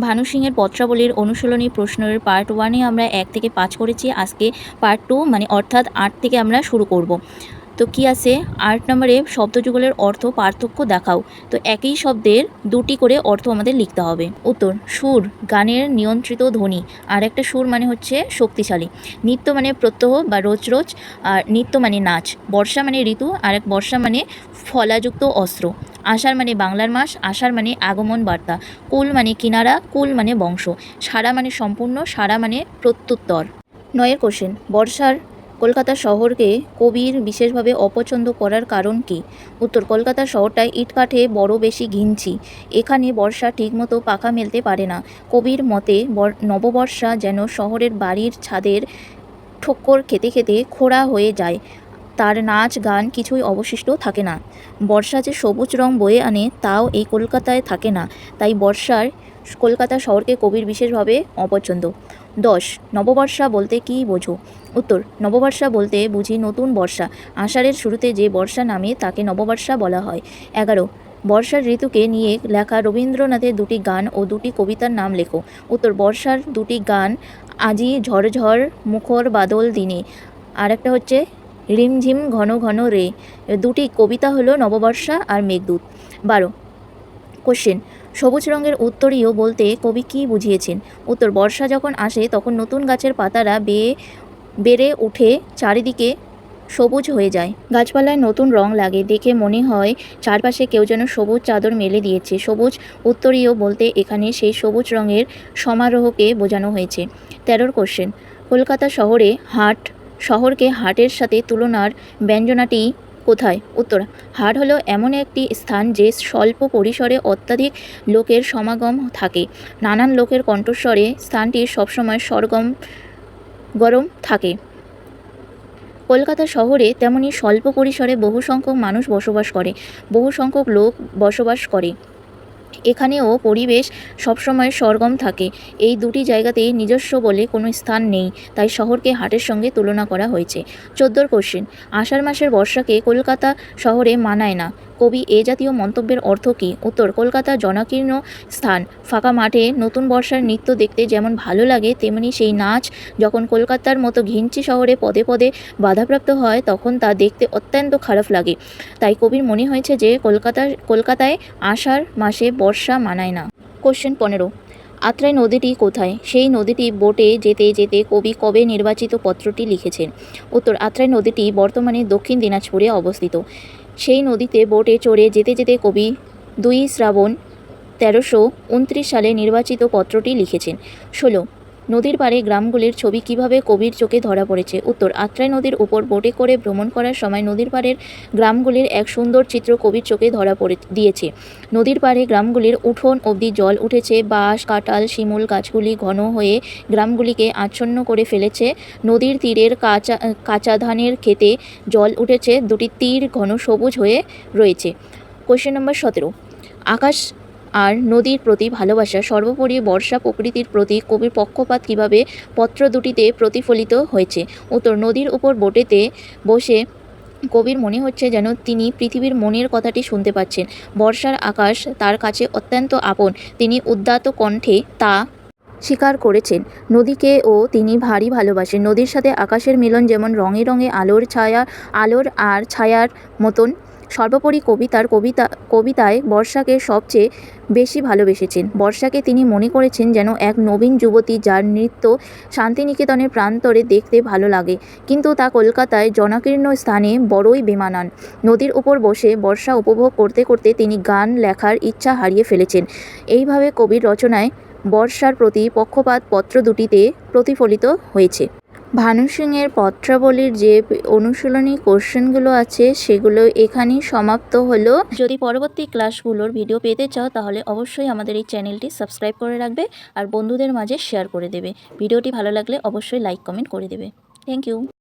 ভানু সিংয়ের পত্রাবলীর অনুশীলনী প্রশ্নের পার্ট ওয়ানে আমরা এক থেকে পাঁচ করেছি। আজকে পার্ট টু মানে অর্থাৎ আট থেকে আমরা শুরু করব। তো কি আছে? আট নম্বরে শব্দযুগলের অর্থ পার্থক্য দেখাও। তো একই শব্দের দুটি করে অর্থ আমাদের লিখতে হবে। উত্তর, সুর, গানের নিয়ন্ত্রিত ধ্বনি। আর একটা সুর মানে হচ্ছে শক্তিশালী। নৃত্য মানে প্রত্যহ বা রোজ রোজ আর নৃত্য মানে নাচ। বর্ষা মানে ঋতু। আর এক বর্ষা মানে ফলাযুক্ত অস্ত্র। আষাঢ় মানে বাংলার মাস আষাঢ় মানে আগমন বার্তা। কুল মানে কিনারা কুল মানে বংশ। সারা মানে সম্পূর্ণ সারা মানে প্রত্যুত্তর। নয়ের কোশ্চেন, বর্ষার কলকাতা শহরকে কবির বিশেষভাবে অপছন্দ করার কারণ কি? উত্তর, কলকাতা শহরটায় ইটকাঠে বড় বেশি ঘিনছি এখানে বর্ষা ঠিকমতো পাখা মেলতে পারে না। কবির মতে, বর- নববর্ষা যেন শহরের বাড়ির ছাদের ঠক্কর খেতে খেতে খোড়া হয়ে যায়। তার নাচ, গান কিছুই অবশিষ্ট থাকে না। বর্ষা যে সবুজ রং বয়ে আনে, তাও এই কলকাতায় থাকে না। তাই বর্ষার কলকাতা শহরকে কবির বিশেষভাবে অপছন্দ। দশ, নববর্ষা বলতে কী বোঝো? উত্তর, নববর্ষা বলতে বুঝি নতুন বর্ষা। আষাঢ়ের শুরুতে যে বর্ষা নামে, তাকে নববর্ষা বলা হয়। এগারো, বর্ষার ঋতুকে নিয়ে লেখা রবীন্দ্রনাথের দুটি গান ও দুটি কবিতার নাম লেখো। উত্তর, বর্ষার দুটি গান আজি ঝড়ঝড় মুখর বাদল দিনে। আর একটা হচ্ছে রিমঝিম ঘন ঘন রে। দুটি কবিতা হলো নববর্ষা আর মেঘদূত। বারো কোশ্চেন সবুজ রঙের উত্তরীয় বলতে কবি কী বুঝিয়েছেন? উত্তর, বর্ষা যখন আসে তখন নতুন গাছের পাতারা বেয়ে, বেড়ে উঠে চারিদিকে সবুজ হয়ে যায়। গাছপালায় নতুন রং লাগে। দেখে মনে হয় চারপাশে কেউ যেন সবুজ চাদর মেলে দিয়েছে। সবুজ উত্তরীয় বলতে এখানে সেই সবুজ রঙের সমারোহকে বোঝানো হয়েছে। তেরোর কোশ্চেন কলকাতা শহরে হাট শহরকে হাটের সাথে তুলনার ব্যঞ্জনাটি কোথায়? উত্তর, হাট হলো এমন একটি স্থান যে স্বল্প পরিসরে অত্যাধিক লোকের সমাগম থাকে। নানান লোকের কণ্ঠস্বরে স্থানটি সবসময় সরগম, গরম থাকে। কলকাতা শহরে তেমনি স্বল্প পরিসরে বহু সংখ্যক মানুষ বসবাস করে বহু সংখ্যক লোক বসবাস করে। এখানেও পরিবেশ সবসময় সরগম থাকে। এই দুটি জায়গাতেই নিজস্ব বলে কোনো স্থান নেই, তাই শহরকে হাটের সঙ্গে তুলনা করা হয়েছে। চোদ্দোর কোশ্চেন আষাঢ় মাসের বর্ষাকে কলকাতা শহরে মানায় না। কবি, এ জাতীয় মন্তব্যের অর্থ কী? উত্তর, কলকাতা জনাকীর্ণ স্থান, ফাঁকা মাঠে নতুন বর্ষার নৃত্য দেখতে যেমন ভালো লাগে, তেমনি সেই নাচ, যখন কলকাতার মতো ঘিঞ্চি শহরে পদে পদে বাধাপ্রাপ্ত হয়, তখন তা দেখতে অত্যন্ত খারাপ লাগে। তাই কবির মনে হয়েছে যে, কলকাতা, কলকাতায় আষাঢ় মাসে বর্ষা মানায় না। কোশ্চেন পনেরো। আত্রাই নদীটি কোথায়? সেই নদীটি বোটে যেতে যেতে কবি কবে নির্বাচিত পত্রটি লিখেছেন? উত্তর, আত্রাই নদীটি বর্তমানে দক্ষিণ দিনাজপুরে অবস্থিত। সেই নদীতে বোটে চড়ে যেতে যেতে কবি দুই শ্রাবণ তেরোশো উনত্রিশ সালে নির্বাচিত পত্রটি লিখেছেন। ষোলো। নদীর পাড়ে গ্রামগুলির ছবি কীভাবে কবির চোখে ধরা পড়েছে? উত্তর, আত্রাই নদীর উপর বোটে করে ভ্রমণ করার সময় নদীর পাড়ের গ্রামগুলির এক সুন্দর চিত্র কবির চোখে ধরা পড়ে, দিয়েছে। নদীর পাড়ে গ্রামগুলির উঠোন অবধি জল উঠেছে, বাঁশ, কাঁঠাল, শিমুল গাছগুলি ঘন হয়ে গ্রামগুলিকে আচ্ছন্ন করে ফেলেছে। নদীর তীরের কাঁচা কাঁচা ধানের ক্ষেতে জল উঠেছে, দুটি তীর ঘন সবুজ হয়ে রয়েছে। কোয়েশ্চেন নম্বর সতেরো। আকাশ আর নদীর প্রতি ভালোবাসা, সর্বোপরি বর্ষা প্রকৃতির প্রতি কবির পক্ষপাত কীভাবে পত্র দুটিতে প্রতিফলিত হয়েছে? উত্তর, নদীর উপর বোটেতে বসে কবির মনে হচ্ছে যেন তিনি পৃথিবীর মনের কথাটি শুনতে পাচ্ছেন। বর্ষার আকাশ তার কাছে অত্যন্ত আপন। তিনি উদ্দাত কণ্ঠে তা স্বীকার করেছেন। নদীকে ও তিনি ভারী ভালোবাসেন। নদীর সাথে আকাশের মিলন যেমন রঙে রঙে আলোর ছায়া, আলোর আর ছায়ার মতন সর্বোপরি কবিতার কবিতা, কবিতায় বর্ষাকে সবচেয়ে বেশি ভালোবেসেছেন। বর্ষাকে তিনি মনে করেছেন যেন এক নবীন যুবতী যার নৃত্য শান্তিনিকেতনের প্রান্তরে দেখতে ভালো লাগে। কিন্তু তা কলকাতায় জনাকীর্ণ স্থানে বড়ই বেমানান। নদীর উপর বসে বর্ষা উপভোগ করতে করতে তিনি গান লেখার ইচ্ছা হারিয়ে ফেলেছেন। এইভাবে কবির রচনায় বর্ষার প্রতি পক্ষপাত পত্র দুটিতে প্রতিফলিত হয়েছে। ভানু সিংয়ের পত্রাবলীর যে অনুশীলনী কোশ্চেনগুলো আছে, সেগুলো এখানেই সমাপ্ত হলো। যদি পরবর্তী ক্লাসগুলোর ভিডিও পেতে চাও, তাহলে অবশ্যই আমাদের এই চ্যানেলটি সাবস্ক্রাইব করে রাখবে আর বন্ধুদের মাঝে শেয়ার করে দেবে। ভিডিওটি ভালো লাগলে অবশ্যই লাইক, কমেন্ট করে দেবে। Thank you.